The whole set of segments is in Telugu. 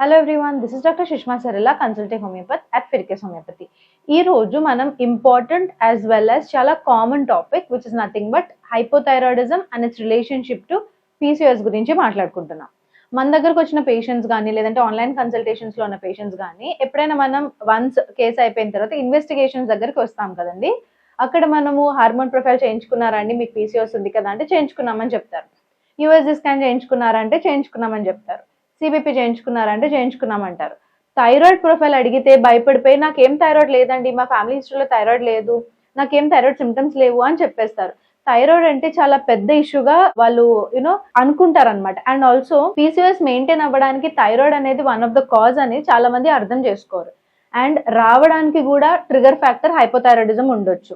Hello everyone this is doctor Sushma Sarala consulting homeopath at ఫిరికస్ homeopathy ఈ రోజు మనం ఇంపార్టెంట్ యాజ్ వెల్ యాజ్ చాలా common topic which is nothing but hypothyroidism and it's relationship to PCS గురించి మాట్లాడుకుంటున్నాం. మన దగ్గరకు వచ్చిన పేషెంట్స్ కానీ లేదంటే ఆన్లైన్ కన్సల్టేషన్స్లో ఉన్న పేషెంట్స్ కానీ ఎప్పుడైనా మనం వన్స్ కేసు అయిపోయిన తర్వాత ఇన్వెస్టిగేషన్స్ దగ్గరికి వస్తాం కదండి. అక్కడ మనము హార్మోన్ ప్రొఫైల్ చేయించుకున్నారా అండి? మీకు పీసీఎస్ ఉంది కదా అంటే చేయించుకున్నామని చెప్తారు. యూఎస్జీ స్కాన్ చేయించుకున్నారంటే చేయించుకున్నామని చెప్తారు. సిబిపి చేయించుకున్నారంటే చేయించుకున్నామంటారు. థైరాయిడ్ ప్రొఫైల్ అడిగితే భయపడిపోయి నాకేం థైరాయిడ్ లేదండి మా ఫ్యామిలీ హిస్టరీలో థైరాయిడ్ లేదు నాకేం థైరాయిడ్ సిమ్టమ్స్ లేవు అని చెప్పేస్తారు. థైరాయిడ్ అంటే చాలా పెద్ద ఇష్యూగా వాళ్ళు యూనో అనుకుంటారు అనమాట అండ్ ఆల్సో పీసీఎస్ మెయింటైన్ అవ్వడానికి థైరాయిడ్ అనేది వన్ ఆఫ్ ద కాజ్ అని చాలా మంది అర్థం చేసుకోరు. అండ్ రావడానికి కూడా ట్రిగర్ ఫ్యాక్టర్ హైపోథైరాయిడిజం ఉండొచ్చు.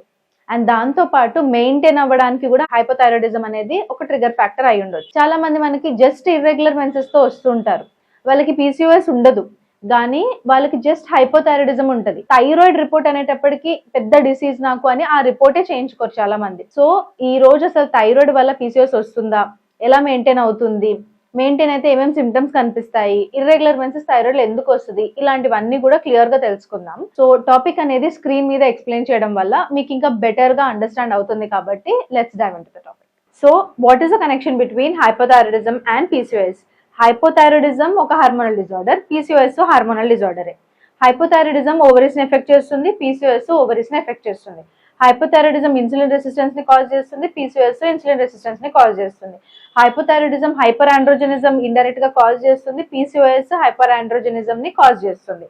అండ్ దాంతో పాటు మెయింటైన్ అవ్వడానికి కూడా హైపోథైరాయిడిజం అనేది ఒక ట్రిగర్ ఫ్యాక్టర్ అయి ఉండొచ్చు. చాలా మంది మనకి జస్ట్ ఇర్రెగ్యులర్ మెన్సెస్తో వస్తుంటారు. వాళ్ళకి పీసీఓఎస్ ఉండదు. కానీ వాళ్ళకి జస్ట్ హైపోథైరాయిడిజం ఉంటుంది. థైరాయిడ్ రిపోర్ట్ అనేటప్పటికి పెద్ద డిసీజ్ నాకు అని ఆ రిపోర్టే చేయించుకోరు చాలా మంది. సో ఈ రోజు అసలు థైరాయిడ్ వల్ల పీసీఓఎస్ వస్తుందా? ఎలా మెయింటైన్ అవుతుంది? మెయింటైన్ అయితే ఏమేమి సిమ్టమ్స్ కనిపిస్తాయి? ఇర్రెగ్యులర్ మెన్సెస్ థైరాయిడ్ ఎందుకు వస్తుంది? ఇలాంటివన్నీ కూడా క్లియర్గా తెలుసుకుందాం. సో టాపిక్ అనేది స్క్రీన్ మీద ఎక్స్ప్లెయిన్ చేయడం వల్ల మీకు ఇంకా బెటర్గా అండర్స్టాండ్ అవుతుంది కాబట్టి let's dive in the topic so what is the connection between hypothyroidism and PCOS hypothyroidism ఒక హార్మోనల్ డిజార్డర్ పీసీఓఎస్ హార్మోనల్ డిజార్డరే హైపోథైరాయిడిజం ఓవరీస్ని ఎఫెక్ట్ చేస్తుంది పీసీఓఎస్ ఓవరీస్ని ఎఫెక్ట్ చేస్తుంది. హైపోథైరాయిడిజం ఇన్సులిన్ రెసిస్టెన్స్ని కాజ్ చేస్తుంది పీసీఎస్ ఇన్సులిన్ రెసిస్టెన్స్ని కాజ్ చేస్తుంది. హైపోథైరాయిడిజం హైపర్ ఆండ్రోజనిజం ఇండైరెక్ట్గా కాజ్ చేస్తుంది పీసీఓఎస్ హైపర్ ఆండ్రోజెనిజం ని కాజ్ చేస్తుంది.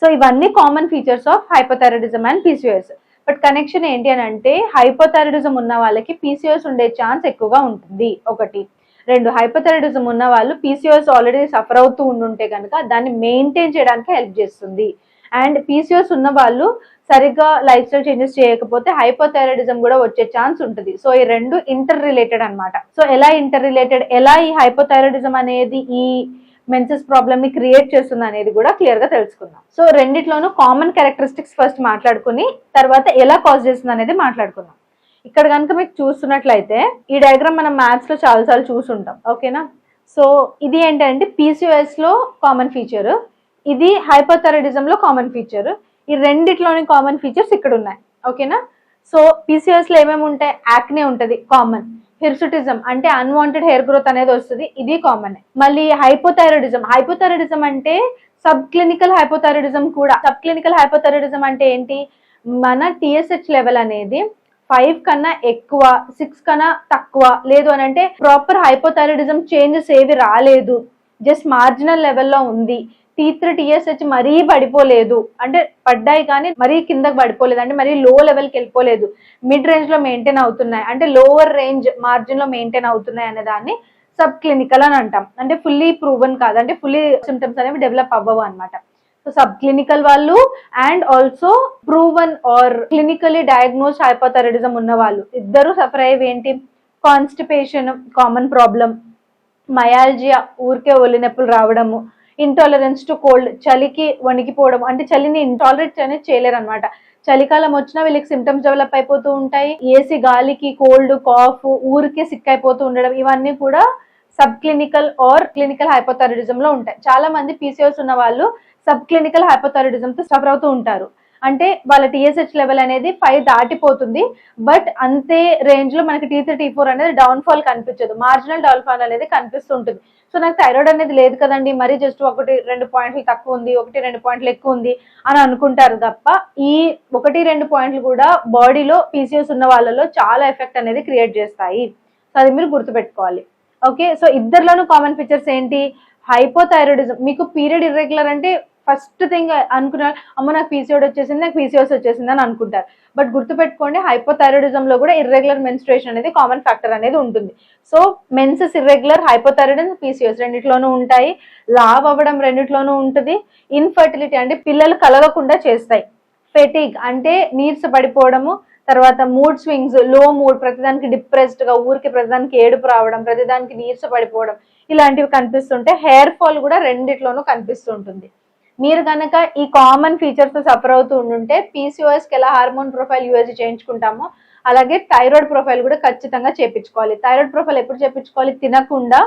సో ఇవన్నీ common features of hypothyroidism and PCOS but connection ఏంటి అని అంటే హైపోథైరాయిడిజం ఉన్న వాళ్ళకి పీసీఓఎస్ ఉండే ఛాన్స్ ఎక్కువగా ఉంటుంది. ఒకటి. రెండు హైపోథైరాయిడిజం ఉన్న వాళ్ళు పీసీఓఎస్ ఆల్రెడీ సఫర్ అవుతూ ఉండుంటే కనుక దాన్ని మెయింటైన్ చేయడానికి హెల్ప్ చేస్తుంది. అండ్ పీసీఓఎస్ ఉన్న వాళ్ళు సరిగ్గా లైఫ్ స్టైల్ చేంజెస్ చేయకపోతే హైపోథైరాయిడిజం కూడా వచ్చే ఛాన్స్ ఉంటుంది. సో ఈ రెండు ఇంటర్ రిలేటెడ్ అనమాట సో ఎలా ఇంటర్ రిలేటెడ్ ఎలా ఈ హైపోథైరాయిడిజం అనేది ఈ మెన్సెస్ ప్రాబ్లమ్ని క్రియేట్ చేస్తుంది అనేది కూడా క్లియర్గా తెలుసుకుందాం. సో రెండిట్లోనూ కామన్ క్యారెక్టరిస్టిక్స్ ఫస్ట్ మాట్లాడుకుని తర్వాత ఎలా కాజ్ చేస్తుంది అనేది మాట్లాడుకుందాం. ఇక్కడ కనుక మీకు చూస్తున్నట్లయితే ఈ డయాగ్రామ్ మనం మ్యాథ్స్లో చాలాసార్లు చూసుంటాం. ఓకేనా సో ఇది ఏంటంటే పీసీఓఎస్లో కామన్ ఫీచర్ ఇది హైపోథైరాయిడిజం లో కామన్ ఫీచర్ ఈ రెండిట్లోని కామన్ ఫీచర్స్ ఇక్కడ ఉన్నాయి ఓకేనా సో పీసీఎస్లో ఏమేమి ఉంటాయి? యాక్నే ఉంటుంది కామన్ హిర్సుటిజం అంటే అన్వాంటెడ్ హెయిర్ గ్రోత్ అనేది వస్తుంది ఇది కామన్ మళ్ళీ హైపోథైరాయిడిజం హైపోథైరాయిడిజం అంటే సబ్ క్లినికల్ హైపోథైరాయిడిజం కూడా. సబ్ క్లినికల్ హైపోథైరాయిడిజం అంటే ఏంటి? మన టిఎస్హెచ్ లెవెల్ అనేది ఫైవ్ కన్నా ఎక్కువ సిక్స్ కన్నా తక్కువ లేదు అని అంటే ప్రాపర్ హైపోథైరాయిడిజం చేంజెస్ ఏవి రాలేదు. జస్ట్ మార్జినల్ లెవెల్లో ఉంది. టీ త్రీ టీఎస్హెచ్ మరీ పడిపోలేదు. అంటే పడ్డాయి కానీ మరీ కిందకి పడిపోలేదు. అంటే మరీ లో లెవెల్కి వెళ్ళిపోలేదు. మిడ్ రేంజ్లో మెయింటైన్ అవుతున్నాయి. అంటే లోవర్ రేంజ్ మార్జిన్లో మెయింటైన్ అవుతున్నాయి అనే దాన్ని సబ్ క్లినికల్ అని అంటాం. అంటే ఫుల్లీ ప్రూవన్ కాదు. అంటే ఫుల్లీ సిమ్టమ్స్ అనేవి డెవలప్ అవ్వవు అనమాట సో సబ్ క్లినికల్ వాళ్ళు and also proven or clinically diagnose hypothyroidism ఉన్న వాళ్ళు ఇద్దరు సఫర్ అయ్యేవి ఏంటి? కాన్స్టిపేషన్ కామన్ ప్రాబ్లం మయాల్జియా ఊరికే ఒళ్ళు నొప్పులు రావడము ఇంటాలరెన్స్ టు కోల్డ్ చలికి వణికిపోవడం. అంటే చలిని ఇంటాలరెంట్ అనేది చేయలేరు అనమాట చలికాలం వచ్చినా వీళ్ళకి సిమ్టమ్స్ డెవలప్ అయిపోతూ ఉంటాయి. ఏసీ గాలికి కోల్డ్ కాఫ్ ఊరికే సిక్ అయిపోతూ ఉండడం ఇవన్నీ కూడా sub clinical or clinical hypothyroidism లో ఉంటాయి. చాలా మంది పీసీఓస్ ఉన్న వాళ్ళు సబ్ క్లినికల్ హైపోథైరాయిడిజం తో సఫర్ అవుతూ ఉంటారు. అంటే వాళ్ళ టీఎస్హెచ్ లెవెల్ అనేది ఫైవ్ దాటిపోతుంది. బట్ అంతే రేంజ్లో మనకి టీ త్రీ టీ ఫోర్ అనేది డౌన్ ఫాల్ కనిపించదు. మార్జినల్ డౌన్ ఫాల్ అనేది కనిపిస్తుంటుంది. సో నాకు థైరాయిడ్ అనేది లేదు కదండి. మరి జస్ట్ ఒకటి రెండు పాయింట్లు తక్కువ ఉంది ఒకటి రెండు పాయింట్లు ఎక్కువ ఉంది అని అనుకుంటారు తప్ప ఈ ఒకటి రెండు పాయింట్లు కూడా బాడీలో పీసీఎస్ ఉన్న వాళ్ళలో చాలా ఎఫెక్ట్ అనేది క్రియేట్ చేస్తాయి. సో అది మీరు గుర్తుపెట్టుకోవాలి. ఓకే సో ఇద్దరిలోనూ కామన్ ఫీచర్స్ ఏంటి? హైపోథైరాయిడిజం మీకు పీరియడ్ ఇర్రెగ్యులర్ అంటే ఫస్ట్ థింగ్ అనుకున్నారు అమ్మ నాకు పీసీఓడి వచ్చేసింది నాకు పీసీఓస్ వచ్చేసింది అని అనుకుంటారు. బట్ గుర్తుపెట్టుకోండి హైపోథైరాయిడిజంలో కూడా ఇర్రెగ్యులర్ మెన్స్ట్రేషన్ అనేది కామన్ ఫ్యాక్టర్ అనేది ఉంటుంది. So menses irregular hypothyroidism PCOS రెండిట్లోనూ ఉంటాయి లావ్ అవ్వడం రెండిట్లోనూ ఉంటుంది ఇన్ఫర్టిలిటీ అంటే పిల్లలు కలగకుండా చేస్తాయి. ఫెటిగ్ అంటే నీర్స్ పడిపోవడము తర్వాత మూడ్ స్వింగ్స్లో మూడ్ ప్రతిదానికి డిప్రెస్డ్గా ఊరికి ప్రతిదానికి ఏడుపు రావడం ప్రతిదానికి నీర్స పడిపోవడం ఇలాంటివి కనిపిస్తుంటే హెయిర్ ఫాల్ కూడా రెండిట్లోనూ కనిపిస్తుంటుంది మీరు కనుక ఈ కామన్ ఫీచర్స్తో సఫర్ అవుతూ ఉండుంటే పీసీఓఎస్కి ఎలా హార్మోన్ ప్రొఫైల్ యూఎస్ చేయించుకుంటామో అలాగే థైరాయిడ్ ప్రొఫైల్ కూడా ఖచ్చితంగా చేపించుకోవాలి. థైరాయిడ్ ప్రొఫైల్ ఎప్పుడు చేపించుకోవాలి? తినకుండా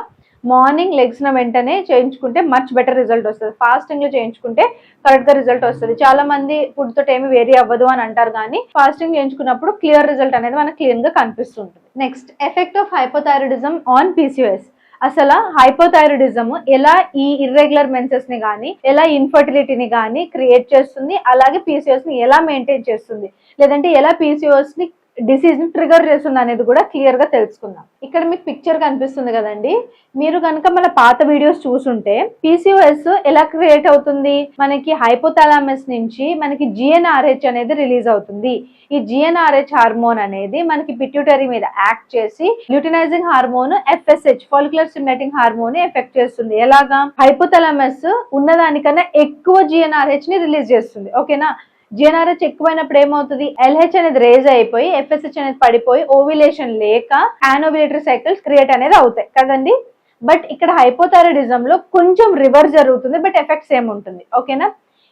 మార్నింగ్ లెగ్స్న వెంటనే చేయించుకుంటే మచ్ బెటర్ రిజల్ట్ వస్తుంది. ఫాస్టింగ్లో చేయించుకుంటే కరెక్ట్గా రిజల్ట్ వస్తుంది. చాలా మంది ఫుడ్ తోటి ఏమి వేరీ అవ్వదు అని అంటారు కానీ ఫాస్టింగ్ చేయించుకున్నప్పుడు క్లియర్ రిజల్ట్ అనేది మనకు క్లియర్గా కనిపిస్తుంటుంది. Next effect of hypothyroidism on PCS అసలు హైపోథైరాయిడిజం ఎలా ఈ ఇర్రెగ్యులర్ మెన్సెస్ని కానీ ఎలా ఇన్ఫర్టిలిటీని కానీ క్రియేట్ చేస్తుంది అలాగే పీసీఓఎస్ని ఎలా మెయింటైన్ చేస్తుంది లేదంటే ఎలా పీసీఓఎస్ని డిసీజ్ ట్రిగర్ చేస్తుంది అనేది కూడా క్లియర్గా తెలుసుకుందాం. ఇక్కడ మీకు పిక్చర్ కనిపిస్తుంది కదండి. మీరు కనుక మన పాత వీడియోస్ చూసుంటే పీసీఓఎస్ ఎలా క్రియేట్ అవుతుంది? మనకి హైపోథాలమస్ నుంచి మనకి జిఎన్ఆర్హెచ్ అనేది రిలీజ్ అవుతుంది. ఈ జిఎన్ఆర్హెచ్ హార్మోన్ అనేది మనకి పిట్యూటరీ మీద యాక్ట్ చేసి luteinizing hormone FSH follicular stimulating hormone effect చేస్తుంది. ఎలాగా? హైపోథాలమస్ ఉన్నదానికన్నా ఎక్కువ జిఎన్ఆర్హెచ్ని రిలీజ్ చేస్తుంది. ఓకేనా? జిఎన్ఆర్హెచ్ ఎక్కువైనప్పుడు ఏమవుతుంది? ఎల్హెచ్ అనేది రేజ్ అయిపోయి ఎఫ్ఎస్హెచ్ అనేది పడిపోయి ఓవిలేషన్ లేక యానోవిలేటరీ సైకిల్స్ క్రియేట్ అనేది అవుతాయి. కదండి? బట్ ఇక్కడ హైపోథైరాయిడిజం లో కొంచెం రివర్స్ జరుగుతుంది బట్ ఎఫెక్ట్స్ ఏముంటుంది ఓకేనా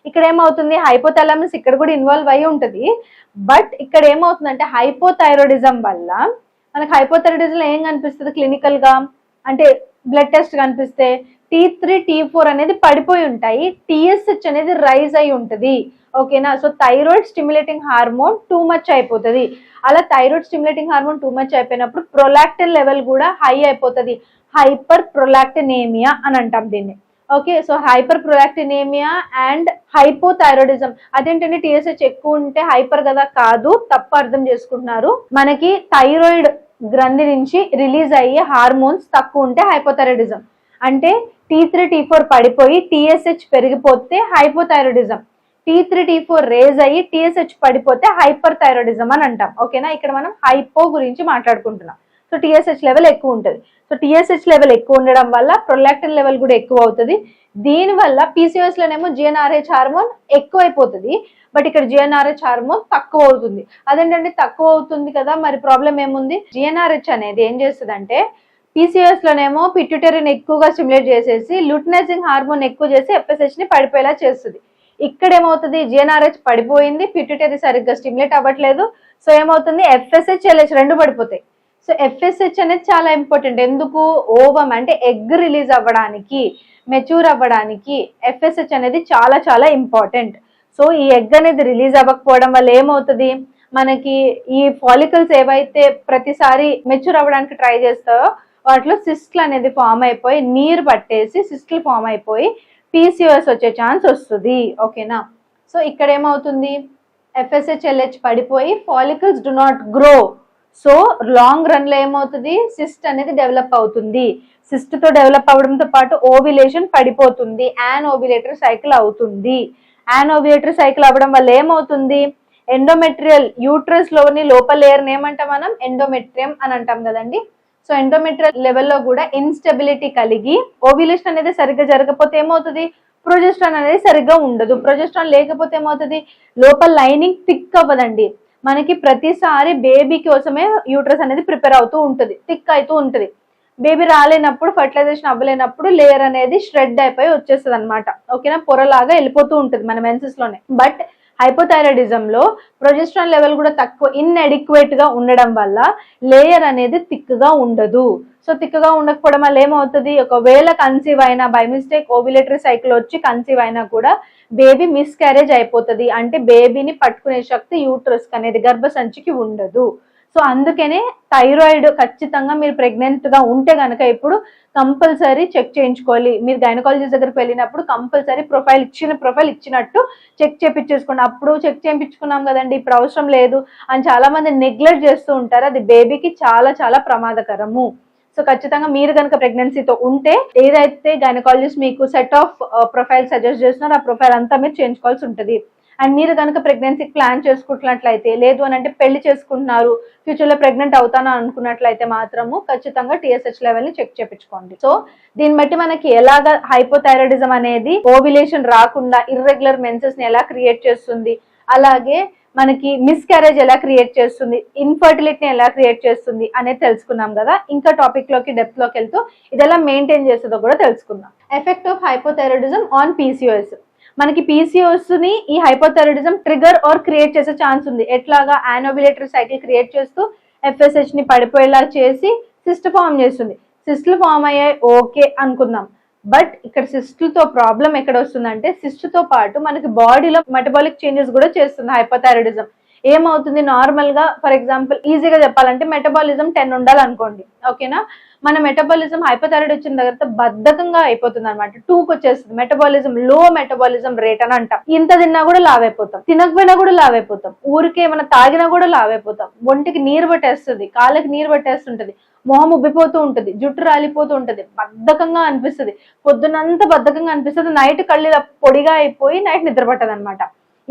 ఇక్కడ ఏమవుతుంది? హైపోథాలమస్ ఇక్కడ కూడా ఇన్వాల్వ్ అయి ఉంటుంది. బట్ ఇక్కడ ఏమవుతుందంటే హైపోథైరాయిడిజం వల్ల మనకు హైపోథైరాయిడిజం ఏం కనిపిస్తుంది క్లినికల్గా అంటే బ్లడ్ టెస్ట్ కనిపిస్తే టీ త్రీ టీ ఫోర్ అనేది పడిపోయి ఉంటాయి. టీఎస్హెచ్ అనేది రైజ్ అయి ఉంటుంది. ఓకేనా? So thyroid stimulating hormone too much అయిపోతుంది. అలా thyroid stimulating hormone too much అయిపోయినప్పుడు ప్రొలాక్టిన్ లెవెల్ కూడా హై అయిపోతుంది. హైపర్ ప్రొలాక్టినేమియా అని అంటాం దీన్ని. Okay? So hyper prolactinemia and hypothyroidism. అదేంటంటే టీఎస్హెచ్ ఎక్కువ ఉంటే హైపర్ కదా కాదు తప్పు అర్థం చేసుకుంటున్నారు. మనకి థైరాయిడ్ గ్రంథి నుంచి రిలీజ్ అయ్యే హార్మోన్స్ తక్కువ ఉంటే హైపోథైరాయిడిజం. అంటే టీ త్రీ టీ ఫోర్ పడిపోయి TSH పెరిగిపోతే hypothyroidism. T three T four raise అయ్యి టీఎస్హెచ్ పడిపోతే హైపర్ థైరాయిడిజం అని అంటాం. ఓకేనా? ఇక్కడ మనం హైపో గురించి మాట్లాడుకుంటున్నాం. సో టీఎస్హెచ్ లెవెల్ ఎక్కువ ఉంటుంది. సో టీఎస్హెచ్ లెవెల్ ఎక్కువ ఉండడం వల్ల ప్రొలాక్టిన్ లెవెల్ కూడా ఎక్కువ అవుతుంది. దీనివల్ల పీసీఎస్లోనేమో జిఎన్ఆర్హెచ్ హార్మోన్ ఎక్కువైపోతుంది. బట్ ఇక్కడ జిఎన్ఆర్హెచ్ హార్మోన్ తక్కువ అవుతుంది. అదేంటంటే తక్కువ అవుతుంది కదా మరి ప్రాబ్లం ఏముంది? జిఎన్ఆర్హెచ్ అనేది ఏం చేస్తుంది అంటే పీసీఎస్ లోనేమో పిట్యూటరీని ఎక్కువగా స్టిమ్యులేట్ చేసేసి లుటినైజింగ్ హార్మోన్ ఎక్కువ చేసి ఎఫ్ఎస్హెచ్ని పడిపోయేలా చేస్తుంది. ఇక్కడ ఏమవుతుంది? జిఎన్ఆర్హెచ్ పడిపోయింది పిట్యూటరీ సరిగ్గా స్టిమ్యులేట్ అవ్వట్లేదు. సో ఏమవుతుంది? ఎఫ్ఎస్హెచ్ ఎల్హెచ్ రెండు పడిపోతాయి. సో ఎఫ్ఎస్హెచ్ అనేది చాలా ఇంపార్టెంట్ ఎందుకు? ఓవమ్ అంటే ఎగ్ రిలీజ్ అవ్వడానికి మెచ్యూర్ అవ్వడానికి ఎఫ్ఎస్హెచ్ అనేది చాలా చాలా ఇంపార్టెంట్ సో ఈ ఎగ్ అనేది రిలీజ్ అవ్వకపోవడం వల్ల ఏమవుతుంది? మనకి ఈ ఫాలికల్స్ ఏవైతే ప్రతిసారి మెచ్యూర్ అవ్వడానికి ట్రై చేస్తారో వాటిలో సిస్ట్లు అనేది ఫామ్ అయిపోయి నీరు పట్టేసి సిస్ట్లు ఫామ్ అయిపోయి పీసీఓఎస్ వచ్చే ఛాన్స్ వస్తుంది. ఓకేనా సో ఇక్కడ ఏమవుతుంది? ఎఫ్ఎస్హెచ్ఎల్హెచ్ పడిపోయి follicles do not grow so long రన్లో ఏమవుతుంది? సిస్ట్ అనేది డెవలప్ అవుతుంది. సిస్ట్తో డెవలప్ అవడంతో పాటు ఓవిలేషన్ పడిపోతుంది. యాన్ ఓవిలేటర్ సైకిల్ అవుతుంది. యానోవియేటరీ సైకిల్ అవ్వడం వల్ల ఏమవుతుంది? ఎండోమెట్రియల్ యూట్రస్లోని లోపల లేయర్ ఏమంటాం మనం? ఎండోమెట్రియం అని అంటాం కదండి. సో ఎండోమెట్రియల్ లెవెల్లో కూడా ఇన్స్టెబిలిటీ కలిగి ఓవిలేషన్ అనేది సరిగ్గా జరగకపోతే ఏమవుతుంది? ప్రొజెస్ట్రాన్ అనేది సరిగ్గా ఉండదు. ప్రొజెస్ట్రాన్ లేకపోతే ఏమవుతుంది? లోపల లైనింగ్ థిక్ అవ్వదండి. మనకి ప్రతిసారి బేబీ కోసమే యూట్రస్ అనేది ప్రిపేర్ అవుతూ ఉంటుంది. థిక్ అవుతూ ఉంటుంది. బేబీ రాలేనప్పుడు ఫర్టిలైజేషన్ అవ్వలేనప్పుడు లేయర్ అనేది ష్రెడ్ అయిపోయి వచ్చేస్తుంది అనమాట ఓకేనా? పొరలాగా వెళ్ళిపోతూ ఉంటుంది మన మెన్సెస్లోనే. బట్ హైపోథైరాయిడిజం లో ప్రొజెస్ట్రాన్ లెవెల్ కూడా తక్కువ ఇన్ఎడిక్వేట్గా ఉండడం వల్ల లేయర్ అనేది థిక్గా ఉండదు. సో థిక్గా ఉండకపోవడం వల్ల ఏమవుతుంది? ఒకవేళ కన్సీవ్ అయినా బై మిస్టేక్ ఓవిలేటరీ సైకిల్ వచ్చి కన్సీవ్ అయినా కూడా బేబీ మిస్ క్యారేజ్ అయిపోతుంది. అంటే బేబీని పట్టుకునే శక్తి యూట్రస్క్ అనేది గర్భసంచికి ఉండదు. సో అందుకనే థైరాయిడ్ ఖచ్చితంగా మీరు ప్రెగ్నెంట్గా ఉంటే గనక ఇప్పుడు కంపల్సరీ చెక్ చేయించుకోవాలి. మీరు గైనకాలజిస్ట్ దగ్గరికి వెళ్ళినప్పుడు కంపల్సరీ ప్రొఫైల్ ఇచ్చిన ప్రొఫైల్ ఇచ్చినట్టు చెక్ చేయించేసుకోండి అప్పుడు చెక్ చేయించుకున్నాం కదండి ఇప్పుడు అవసరం లేదు అని చాలా మంది నెగ్లెక్ట్ చేస్తూ ఉంటారు. అది బేబీకి చాలా చాలా ప్రమాదకరము. సో ఖచ్చితంగా మీరు కనుక ప్రెగ్నెన్సీతో ఉంటే ఏదైతే గైనకాలజిస్ట్ మీకు సెట్ ఆఫ్ ప్రొఫైల్ సజెస్ట్ చేస్తున్నారో ఆ ప్రొఫైల్ అంతా మీరు చేయించుకోవాల్సి ఉంటుంది. అండ్ మీరు కనుక ప్రెగ్నెన్సీ ప్లాన్ చేసుకుంటున్నట్లయితే లేదు అని అంటే పెళ్ళి చేసుకుంటున్నారు ఫ్యూచర్లో ప్రెగ్నెంట్ అవుతాను అనుకున్నట్లయితే మాత్రము ఖచ్చితంగా టీఎస్హెచ్ లెవెల్ని చెక్ చేపించుకోండి. సో దీన్ని బట్టి మనకి ఎలాగ హైపోథైరాయిడిజం అనేది ఓవిలేషన్ రాకుండా ఇర్రెగ్యులర్ మెన్సెస్ని ఎలా క్రియేట్ చేస్తుంది అలాగే మనకి మిస్ క్యారేజ్ ఎలా క్రియేట్ చేస్తుంది ఇన్ఫర్టిలిటీని ఎలా క్రియేట్ చేస్తుంది అనేది తెలుసుకున్నాం కదా. ఇంకా టాపిక్లోకి డెప్త్లోకి వెళ్తూ ఇది ఎలా మెయింటైన్ చేస్తుందో కూడా తెలుసుకుందాం. Effect of hypothyroidism on PCOS మనకి పీసీఓస్ని ఈ హైపోథైరాయిడిజం ట్రిగర్ ఆర్ క్రియేట్ చేసే ఛాన్స్ ఉంది. ఎట్లాగా యానోబిలేటరీ సైకిల్ క్రియేట్ చేస్తూ ఎఫ్ఎస్హెచ్ని పడిపోయేలా చేసి సిస్ట్ ఫామ్ చేస్తుంది. సిస్ట్లు ఫామ్ అయ్యాయి ఓకే అనుకుందాం. బట్ ఇక్కడ సిస్టులతో ప్రాబ్లం ఎక్కడ వస్తుందంటే సిస్ట్తో పాటు మనకి బాడీలో మెటబాలిక్ చేంజెస్ కూడా చేస్తుంది హైపోథైరాయిడిజం ఏమవుతుంది? నార్మల్గా ఫర్ ఎగ్జాంపుల్ ఈజీగా చెప్పాలంటే మెటబాలిజం టెన్ ఉండాలనుకోండి. ఓకేనా మన మెటబాలిజం హైపోథైరాయిడ్ వచ్చిన తర్వాత బద్ధకంగా అయిపోతుంది అనమాట టూకి వచ్చేస్తుంది. మెటబాలిజం లో మెటబాలిజం రేట్ అని అంటాం. ఇంత తిన్నా కూడా లావ్ అయిపోతాం. తినకపోయినా కూడా లావ్ అయిపోతాం. ఊరికే ఏమైనా తాగినా కూడా లావ్ అయిపోతాం. ఒంటికి నీరు పట్టేస్తుంది కాళ్ళకి నీరు పట్టేస్తుంటది మొహం ఉబ్బిపోతూ ఉంటుంది జుట్టు రాలిపోతూ ఉంటుంది బద్ధకంగా అనిపిస్తుంది. పొద్దునంతా బద్ధకంగా అనిపిస్తుంది. నైట్ కళ్ళు పొడిగా అయిపోయి నైట్ నిద్ర పట్టదనమాట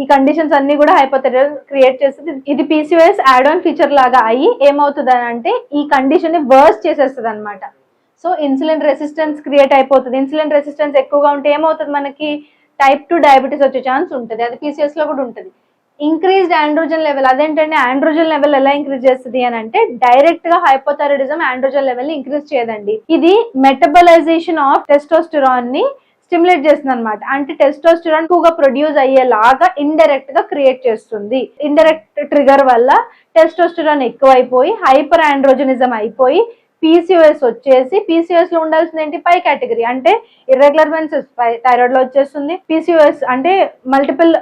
ఈ కండిషన్స్ అన్ని కూడా హైపోథైరాయిడ్ క్రియేట్ చేస్తుంది. ఇది పీసీఓఎస్ యాడ్ ఆన్ ఫీచర్ లాగా అయ్యి ఏమవుతుంది అని అంటే ఈ కండిషన్ని వర్స్ చేసేస్తుంది అనమాట సో ఇన్సులిన్ రెసిస్టెన్స్ క్రియేట్ అయిపోతుంది. ఇన్సులిన్ రెసిస్టెన్స్ ఎక్కువగా ఉంటే ఏమవుతుంది మనకి? టైప్ టు డయాబెటీస్ వచ్చే ఛాన్స్ ఉంటుంది. అది పీసీఎస్లో కూడా ఉంటుంది. ఇంక్రీజ్డ్ ఆండ్రోజన్ లెవెల్ అదేంటంటే ఆండ్రోజన్ లెవెల్ ఎలా ఇంక్రీజ్ చేస్తుంది అని అంటే డైరెక్ట్గా హైపోథైరాయిడిజం ఆండ్రోజన్ లెవెల్ని ఇంక్రీజ్ చేయదండి. ఇది మెటబలైజేషన్ ఆఫ్ టెస్టోస్టిరాన్ని స్టిమ్యులేట్ చేస్తుంది అనమాట అంటే టెస్టోస్టిరాన్ ఎక్కువగా ప్రొడ్యూస్ అయ్యేలాగా ఇండైరెక్ట్గా క్రియేట్ చేస్తుంది. ఇండైరెక్ట్ ట్రిగర్ వల్ల టెస్టోస్టిరాన్ ఎక్కువైపోయి హైపర్ ఆండ్రోజనిజం అయిపోయి పీసీఓఎస్ వచ్చేసి పీసీఓఎస్లో ఉండాల్సిన ఏంటి? పై కేటగిరీ అంటే ఇర్రెగ్యులర్ మెన్సెస్ థైరాయిడ్లో వచ్చేస్తుంది. పీసీఓఎస్ అంటే మల్టిపుల్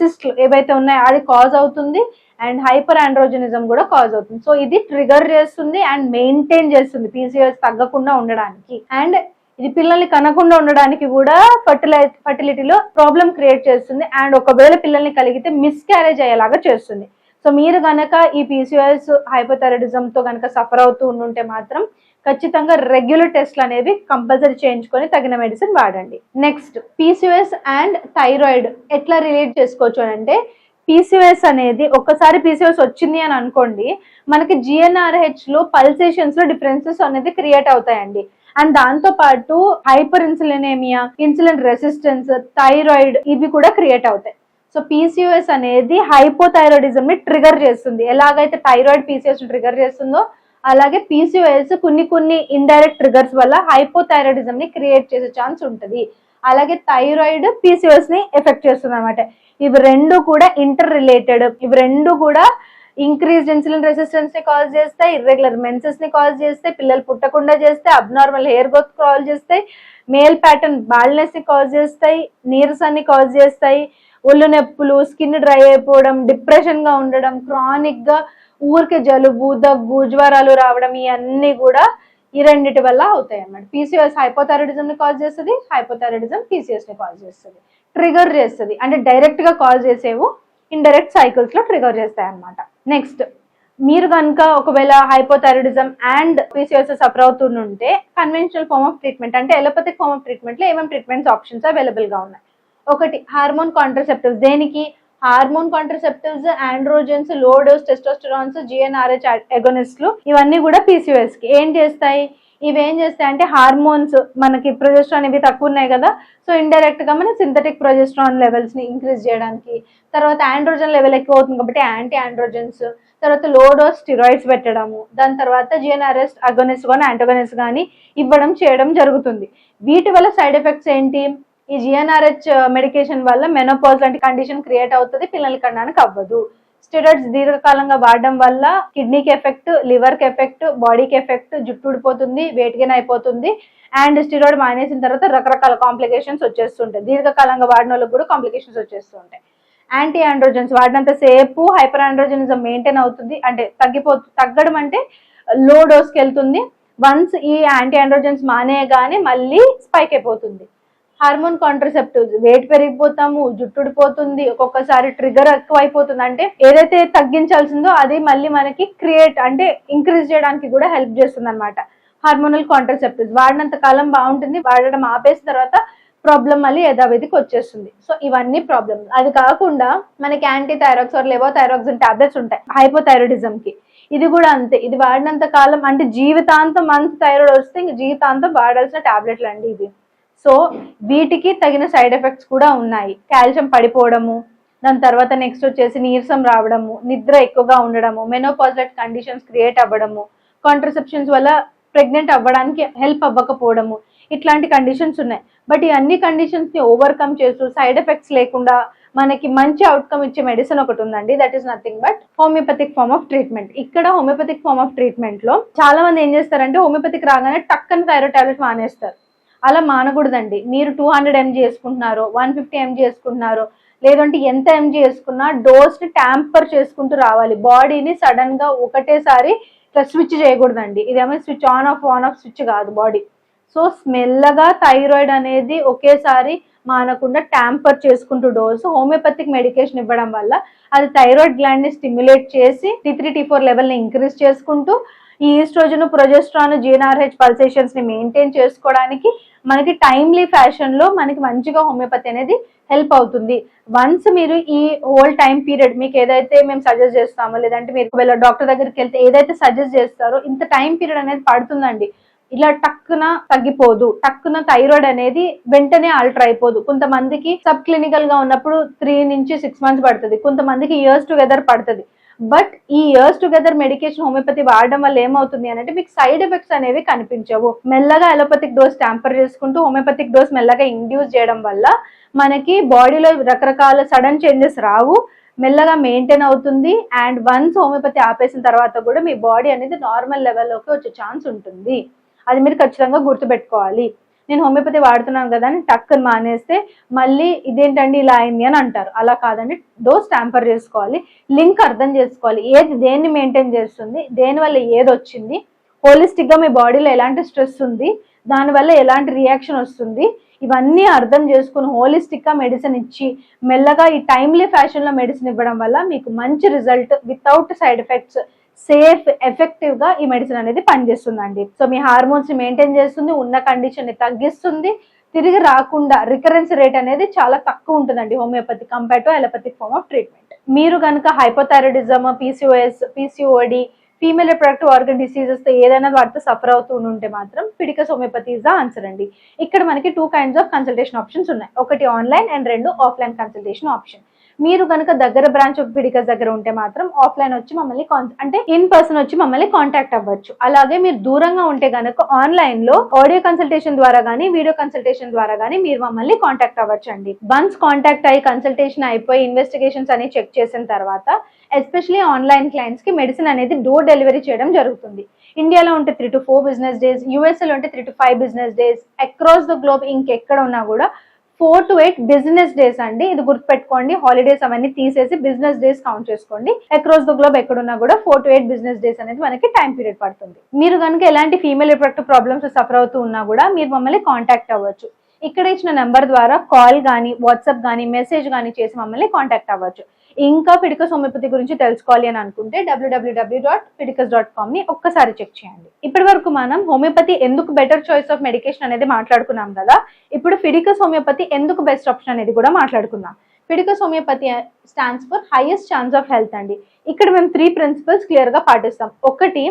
సిస్ట్ uh, ఏవైతే ఉన్నాయో అది కాజ్ అవుతుంది అండ్ హైపర్ ఆండ్రోజనిజం కూడా కాజ్ అవుతుంది. సో ఇది ట్రిగర్ చేస్తుంది అండ్ మెయింటైన్ చేస్తుంది పీసీఓఎస్ తగ్గకుండా ఉండడానికి. అండ్ ఇది పిల్లల్ని కనకుండా ఉండడానికి కూడా ఫర్టిలై ఫర్టిలిటీలో ప్రాబ్లం క్రియేట్ చేస్తుంది. అండ్ ఒకవేళ పిల్లల్ని కలిగితే మిస్క్యారేజ్ అయ్యేలాగా చేస్తుంది. సో మీరు కనుక ఈ పీసీఎస్ హైపోథైరాయిడిజంతో కనుక సఫర్ అవుతూ ఉండుంటే మాత్రం ఖచ్చితంగా రెగ్యులర్ టెస్ట్లు అనేవి కంపల్సరీ చేయించుకొని తగిన మెడిసిన్ వాడండి. నెక్స్ట్ పీసీఎస్ అండ్ థైరాయిడ్ ఎట్లా రిలేట్ చేసుకోవచ్చు అని అంటే పీసీఎస్ అనేది ఒక్కసారి పీసీఎస్ వచ్చింది అని అనుకోండి మనకి జిఎన్ఆర్హెచ్లో పల్సేషన్స్లో డిఫరెన్సెస్ అనేది క్రియేట్ అవుతాయండి. అండ్ దాంతో పాటు hyper insulinemia insulin resistance thyroid ఇవి కూడా క్రియేట్ అవుతాయి. సో పీసీఓఎస్ అనేది హైపోథైరాయిడిజం ని ట్రిగర్ చేస్తుంది. ఎలాగైతే థైరాయిడ్ పీసీఎస్ ట్రిగర్ చేస్తుందో అలాగే పీసీఓఎస్ కొన్ని కొన్ని ఇండైరెక్ట్ ట్రిగర్స్ వల్ల హైపోథైరాయిడిజం ని క్రియేట్ చేసే ఛాన్స్ ఉంటుంది. అలాగే థైరాయిడ్ పీసీఓఎస్ని ఎఫెక్ట్ చేస్తుంది అనమాట ఇవి రెండు కూడా ఇంటర్ రిలేటెడ్ ఇవి రెండు కూడా ఇంక్రీజ్ ఇన్సులిన్ రెసిస్టెన్స్ని కాజ్ చేస్తాయి ఇర్రెగ్యులర్ మెన్సెస్ని కాజ్ చేస్తాయి పిల్లలు పుట్టకుండా చేస్తే అబ్నార్మల్ హెయిర్ గ్రోత్ కాజ్ చేస్తాయి మేల్ ప్యాటర్న్ బాల్నెస్ని కాజ్ చేస్తాయి నీరసాన్ని కాజ్ చేస్తాయి ఒళ్ళు నొప్పులు స్కిన్ డ్రై అయిపోవడం డిప్రెషన్గా ఉండడం క్రానిక్గా ఊరికే జలుబు దగ్గు జ్వరాలు రావడం ఇవన్నీ కూడా ఈ రెండిటి వల్ల అవుతాయి అన్నమాట. పీసీఎస్ హైపోథైరాయిడిజం ని కాజ్ చేస్తుంది హైపోథైరాయిడిజం పీసీఎస్ని కాజ్ చేస్తుంది. ట్రిగర్ చేస్తుంది. అంటే డైరెక్ట్గా కాజ్ చేసేవు ఇండైరెక్ట్ సైకిల్స్లో ట్రిగర్ చేస్తాయి అన్నమాట నెక్స్ట్ మీరు కనుక ఒకవేళ హైపోథైరాయిడిజం అండ్ పీసీఎస్ సఫర్ అవుతుంటే కన్వెన్షనల్ ఫార్మ్ ఆఫ్ ట్రీట్మెంట్ అంటే ఎలోపతిక్ ఫార్మ్ ఆఫ్ ట్రీట్మెంట్లో ఏమేమి ట్రీట్మెంట్స్ ఆప్షన్స్ అవైలబుల్గా ఉన్నాయి? ఒకటి హార్మోన్ కాంట్రసెప్టివ్స్ దేనికి? హార్మోన్ కాంట్రసెప్టివ్స్ ఆండ్రోజన్స్లో డోస్ టెస్టోస్టెరాన్స్ జిఎన్ఆర్హెచ్ ఎగోనిస్ట్లు ఇవన్నీ కూడా పీసీఎస్కి. ఏం చేస్తాయి? ఇవి ఏం చేస్తాయి అంటే హార్మోన్స్ మనకి ప్రొజెస్ట్రాన్ ఇవి తక్కువ ఉన్నాయి కదా సో ఇండైరెక్ట్గా మన సింథటిక్ ప్రొజెస్ట్రాన్ లెవెల్స్ని ఇంక్రీజ్ చేయడానికి. తర్వాత ఆండ్రోజన్ లెవెల్ ఎక్కువ అవుతుంది కాబట్టి యాంటీ ఆండ్రోజన్స్ తర్వాత లో డోస్ స్టిరాయిడ్స్ పెట్టడము. దాని తర్వాత జిఎన్ఆర్ఎస్ అగోనిస్ కానీ యాంటోగనిస్ కానీ ఇవ్వడం చేయడం జరుగుతుంది. వీటి వల్ల సైడ్ ఎఫెక్ట్స్ ఏంటి? ఈ జిఎన్ఆర్హెచ్ మెడికేషన్ వల్ల మెనోపాజ్ లాంటి కండిషన్ క్రియేట్ అవుతుంది పిల్లల కనడానికి అవ్వదు. స్టెరాయిడ్స్ దీర్ఘకాలంగా వాడడం వల్ల కిడ్నీకి ఎఫెక్ట్ లివర్కి ఎఫెక్ట్ బాడీకి ఎఫెక్ట్ జుట్టు ఊడిపోతుంది వెయిట్ గెయిన్ అయిపోతుంది. అండ్ స్టిరాయిడ్ మానేసిన తర్వాత రకరకాల కాంప్లికేషన్స్ వచ్చేస్తుంటాయి. దీర్ఘకాలంగా వాడిన వాళ్ళకి కూడా కాంప్లికేషన్స్ వచ్చేస్తుంటాయి. యాంటీ ఆండ్రోజన్స్ వాడినంత సేపు హైపర్ ఆండ్రోజనిజం మెయింటైన్ అవుతుంది. అంటే తగ్గిపో తగ్గడం అంటే లో డోస్కి వెళ్తుంది. వన్స్ ఈ యాంటీ ఆండ్రోజన్స్ మానేయగానే మళ్ళీ స్పైక్ అయిపోతుంది. హార్మోన్ కాంట్రసెప్టివ్స్ వెయిట్ పెరిగిపోతాము జుట్టుడిపోతుంది ఒక్కొక్కసారి ట్రిగర్ ఎక్కువ అయిపోతుంది అంటే ఏదైతే తగ్గించాల్సిందో అది మళ్ళీ మనకి క్రియేట్ అంటే ఇంక్రీజ్ చేయడానికి కూడా హెల్ప్ చేస్తుంది అనమాట హార్మోనల్ కాంట్రసెప్టివ్స్ వాడినంత కాలం బాగుంటుంది వాడడం ఆపేసిన తర్వాత ప్రాబ్లం మళ్ళీ యథావిధికి వచ్చేస్తుంది. సో ఇవన్నీ ప్రాబ్లమ్స్. అది కాకుండా మనకి anti thyrox or levo thyroxine tablets ఉంటాయి హైపోథైరాయిడిజం కి ఇది కూడా అంతే. ఇది వాడినంత కాలం అంటే జీవితాంతం మంత్ థైరాయిడ్ వస్తే ఇంక జీవితాంతం వాడాల్సిన టాబ్లెట్లు అండి ఇవి. సో వీటికి తగిన సైడ్ ఎఫెక్ట్స్ కూడా ఉన్నాయి. కాల్షియం పడిపోవడము దాని తర్వాత నెక్స్ట్ వచ్చేసి నీరసం రావడము నిద్ర ఎక్కువగా ఉండడము మెనోపాజిట్ కండిషన్స్ క్రియేట్ అవ్వడము కాంట్రసెప్షన్స్ వల్ల ప్రెగ్నెంట్ అవ్వడానికి హెల్ప్ అవ్వకపోవడము ఇట్లాంటి కండిషన్స్ ఉన్నాయి. బట్ ఈ అన్ని కండిషన్స్ని ఓవర్కమ్ చేస్తూ సైడ్ ఎఫెక్ట్స్ లేకుండా మనకి మంచి అవుట్కమ్ ఇచ్చే మెడిసిన్ ఒకటి ఉందండి. That is nothing but homeopathic form of treatment ఇక్కడ హోమియోపతిక్ ఫార్మ్ ఆఫ్ ట్రీట్మెంట్లో చాలా మంది ఏం చేస్తారంటే హోమియోపతిక్ రాగానే టక్కని థైరాయిడ్ టాబ్లెట్ మానేస్తారు. అలా మానకూడదండి. మీరు టూ హండ్రెడ్ ఎంజీ వేసుకుంటున్నారు వన్ ఫిఫ్టీ ఎంజీ వేసుకుంటున్నారు లేదంటే ఎంత ఎంజీ వేసుకున్నా డోస్ని ట్యాంపర్ చేసుకుంటూ రావాలి. బాడీని సడన్గా ఒకటేసారి ఇట్లా స్విచ్ చేయకూడదండి. ఇదేమో switch on off on off switch కాదు బాడీ సో స్మెల్లగా థైరాయిడ్ అనేది ఒకేసారి మానకుండా ట్యాంపర్ చేసుకుంటూ డోస్ హోమియోపతిక్ మెడికేషన్ ఇవ్వడం వల్ల అది థైరాయిడ్ గ్లాండ్ని స్టిమ్యులేట్ చేసి టీ త్రీ టీ ఫోర్ లెవెల్ని ఇంక్రీజ్ చేసుకుంటూ ఈ ఈస్ట్రోజన్ ప్రొజెస్ట్రాన్ జీఎన్ఆర్హెచ్ పల్సేషన్స్ని మెయింటైన్ చేసుకోవడానికి మనకి టైమ్లీ ఫ్యాషన్లో మనకి మంచిగా హోమియోపతి అనేది హెల్ప్ అవుతుంది. వన్స్ మీరు ఈ హోల్ టైం పీరియడ్ మీకు ఏదైతే మేము సజెస్ట్ చేస్తామో లేదంటే మీరు ఒకవేళ డాక్టర్ దగ్గరికి వెళ్తే ఏదైతే సజెస్ట్ చేస్తారో ఇంత టైం పీరియడ్ అనేది పడుతుందండి. ఇలా టక్కున తగ్గిపోదు. టక్కున థైరాయిడ్ అనేది వెంటనే ఆల్టర్ అయిపోదు. కొంతమందికి సబ్ క్లినికల్గా ఉన్నప్పుడు త్రీ నుంచి సిక్స్ మంత్స్ పడుతుంది. కొంతమందికి ఇయర్స్ టుగెదర్ పడుతుంది. బట్ ఈ ఇయర్స్ టుగెదర్ మెడికేషన్ హోమియోపతి వాడడం వల్ల ఏమవుతుంది అని అంటే మీకు సైడ్ ఎఫెక్ట్స్ అనేవి కనిపించవు. మెల్లగా అలోపతిక్ డోస్ ట్యాంపర్ చేసుకుంటూ హోమియోపతిక్ డోస్ మెల్లగా ఇండ్యూస్ చేయడం వల్ల మనకి బాడీలో రకరకాల సడన్ చేంజెస్ రావు మెల్లగా మెయింటైన్ అవుతుంది అండ్ వన్స్ హోమియోపతి ఆపేసిన తర్వాత కూడా మీ బాడీ అనేది నార్మల్ లెవెల్లోకి వచ్చే ఛాన్స్ ఉంటుంది. అది మీరు ఖచ్చితంగా గుర్తుపెట్టుకోవాలి. నేను హోమియోపతి వాడుతున్నాను కదా అని టక్కుని మానేస్తే మళ్ళీ ఇదేంటండి ఇలా అయింది అని అంటారు. అలా కాదండి. డోస్ ట్యాంపర్ చేసుకోవాలి. లింక్ అర్థం చేసుకోవాలి. ఏది దేన్ని మెయింటైన్ చేస్తుంది? దేనివల్ల ఏది వచ్చింది? హోలిస్టిక్గా మీ బాడీలో ఎలాంటి స్ట్రెస్ ఉంది? దానివల్ల ఎలాంటి రియాక్షన్ వస్తుంది? ఇవన్నీ అర్థం చేసుకుని హోలిస్టిక్గా మెడిసిన్ ఇచ్చి మెల్లగా ఈ టైమ్లీ ఫ్యాషన్లో మెడిసిన్ ఇవ్వడం వల్ల మీకు మంచి result without side effects safe ఎఫెక్టివ్గా ఈ మెడిసిన్ అనేది పనిచేస్తుందండి. సో మీ హార్మోన్స్ని మెయింటైన్ చేస్తుంది ఉన్న కండిషన్ని తగ్గిస్తుంది తిరిగి రాకుండా రికరెన్స్ రేట్ అనేది చాలా తక్కువ ఉంటుందండి homeopathy compare to allopathic form of treatment మీరు కనుక hypothyroidism PCOS PCOD female reproductive organ diseases ఏదైనా వాటితో సఫర్ అవుతూ ఉంటే మాత్రం Phyticus homeopathy is the answer అండి. ఇక్కడ మనకి two kinds of consultation options ఉన్నాయి. ఒకటి ఆన్లైన్ అండ్ రెండు ఆఫ్లైన్ కన్సల్టేషన్ ఆప్షన్ మీరు కనుక దగ్గర బ్రాంచ్ ఆఫ్ బిడికస్ దగ్గర ఉంటే మాత్రం ఆఫ్లైన్ వచ్చి మమ్మల్ని అంటే ఇన్ పర్సన్ వచ్చి మమ్మల్ని కాంటాక్ట్ అవ్వచ్చు. అలాగే మీరు దూరంగా ఉంటే కనుక ఆన్లైన్లో ఆడియో కన్సల్టేషన్ ద్వారా గానీ వీడియో కన్సల్టేషన్ ద్వారా గానీ మీరు మమ్మల్ని కాంటాక్ట్ అవ్వచ్చు అండి వన్స్ కాంటాక్ట్ అయ్యి కన్సల్టేషన్ అయిపోయి ఇన్వెస్టిగేషన్స్ అని చెక్ చేసిన తర్వాత ఎస్పెషలీ ఆన్లైన్ క్లయింట్స్కి మెడిసిన్ అనేది డోర్ డెలివరీ చేయడం జరుగుతుంది. ఇండియాలో ఉంటే three to four business days యూఎస్ఏలో ఉంటే three to five business days across the globe ఇంకెక్కడ ఉన్నా కూడా four to eight business days అండి. ఇది గుర్తుపెట్టుకోండి. హాలిడేస్ అవన్నీ తీసేసి బిజినెస్ డేస్ కౌంట్ చేసుకోండి. అక్రాస్ ద గ్లోబ్ ఎక్కడున్నా కూడా four to eight business days అనేది మనకి టైం పీరియడ్ పడుతుంది. మీరు కనుక ఎలాంటి ఫీమేల్ రిప్రొడక్టివ్ ప్రాబ్లమ్స్ సఫర్ అవుతూ ఉన్నా కూడా మీరు మమ్మల్ని కాంటాక్ట్ అవ్వచ్చు. ఇక్కడ ఇచ్చిన నెంబర్ ద్వారా కాల్ కానీ వాట్సాప్ కానీ మెసేజ్ కానీ చేసి మమ్మల్ని కాంటాక్ట్ అవ్వచ్చు. ఇంకా ఫిడికస్ హోమియోపతి గురించి తెలుసుకోవాలి అని అనుకుంటే డబ్ల్యూడబ్ల్యూడబ్ల్యూ డాట్ ఫిడికస్ డాట్ కామ్ని ఒక్కసారి చెక్ చేయండి. ఇప్పటి వరకు మనం హోమియోపతి ఎందుకు బెటర్ చాయిస్ ఆఫ్ మెడికేషన్ అనేది మాట్లాడుకున్నాం కదా ఇప్పుడు ఫిడికస్ హోమియోపతి ఎందుకు బెస్ట్ ఆప్షన్ అనేది కూడా మాట్లాడుకుందాం. Fidicus homeopathy stands for highest chance of health అండి. ఇక్కడ మేము త్రీ ప్రిన్సిపల్స్ క్లియర్గా పాటిస్తాం. ఒకటి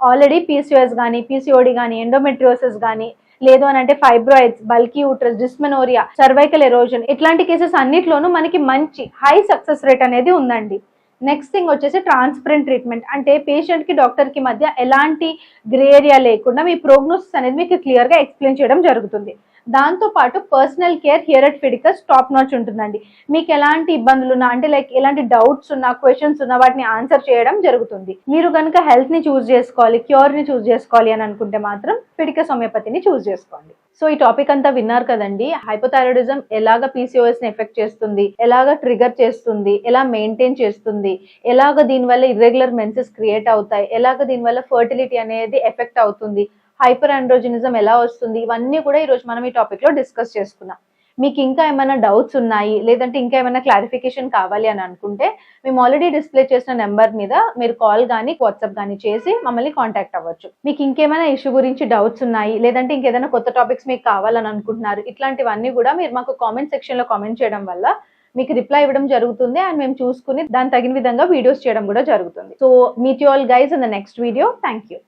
ఆల్రెడీ పీసీఓఎస్ కానీ పీసీఓడి కానీ ఎండోమెట్రియోసిస్ కానీ లేదు అని అంటే fibroids bulky uterus dysmenorrhoea cervical erosion ఇట్లాంటి కేసెస్ అన్నిట్లోనూ మనకి మంచి హై సక్సెస్ రేట్ అనేది ఉందండి. నెక్స్ట్ థింగ్ వచ్చేసి ట్రాన్స్పరెంట్ ట్రీట్మెంట్ అంటే పేషెంట్కి డాక్టర్కి మధ్య ఎలాంటి గ్రే ఏరియా లేకుండా మీ ప్రోగ్నోసిస్ అనేది మీకు క్లియర్గా ఎక్స్ప్లెయిన్ చేయడం జరుగుతుంది. దాంతో పాటు personal care here at Phyticus top notch ఉంటుందండి. మీకు ఎలాంటి ఇబ్బందులు ఉన్నా అంటే లైక్ ఎలాంటి డౌట్స్ ఉన్నా క్వశ్చన్స్ ఉన్నా వాటిని ఆన్సర్ చేయడం జరుగుతుంది. మీరు కనుక హెల్త్ని చూస్ చేసుకోవాలి క్యూర్ని చూస్ చేసుకోవాలి అని అనుకుంటే మాత్రం ఫిడికస్ హోమియోపతిని చూస్ చేసుకోండి. సో ఈ టాపిక్ అంతా విన్నారు కదండి. హైపోథైరాయిడిజం ఎలాగ పీసీఓఎస్ని ఎఫెక్ట్ చేస్తుంది? ఎలాగ ట్రిగర్ చేస్తుంది? ఎలా మెయింటైన్ చేస్తుంది? ఎలాగ దీనివల్ల ఇర్రెగ్యులర్ మెన్సెస్ క్రియేట్ అవుతాయి? ఎలాగ దీనివల్ల ఫర్టిలిటీ అనేది ఎఫెక్ట్ అవుతుంది? హైపర్ ఆండ్రోజినిజం ఎలా వస్తుంది? ఇవన్నీ కూడా ఈరోజు మనం ఈ టాపిక్లో డిస్కస్ చేసుకున్నాం. మీకు ఇంకా ఏమైనా డౌట్స్ ఉన్నాయి? లేదంటే ఇంకా ఏమైనా క్లారిఫికేషన్ కావాలి అని అనుకుంటే మేము ఆల్రెడీ డిస్ప్లే చేసిన నెంబర్ మీద మీరు కాల్ కానీ వాట్సాప్ కానీ చేసి మమ్మల్ని కాంటాక్ట్ అవ్వచ్చు. మీకు ఇంకేమైనా ఇష్యూ గురించి డౌట్స్ ఉన్నాయి? లేదంటే ఇంకేదైనా కొత్త టాపిక్స్ మీకు కావాలని అనుకుంటున్నారు? ఇట్లాంటివన్నీ కూడా మీరు మాకు కామెంట్ సెక్షన్లో కామెంట్ చేయడం వల్ల మీకు రిప్లై ఇవ్వడం జరుగుతుంది. అండ్ మేము చూసుకుని దాని తగిన విధంగా వీడియోస్ చేయడం కూడా జరుగుతుంది. So meet you all guys in the next video thank you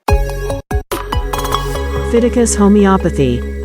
Phyticus homeopathy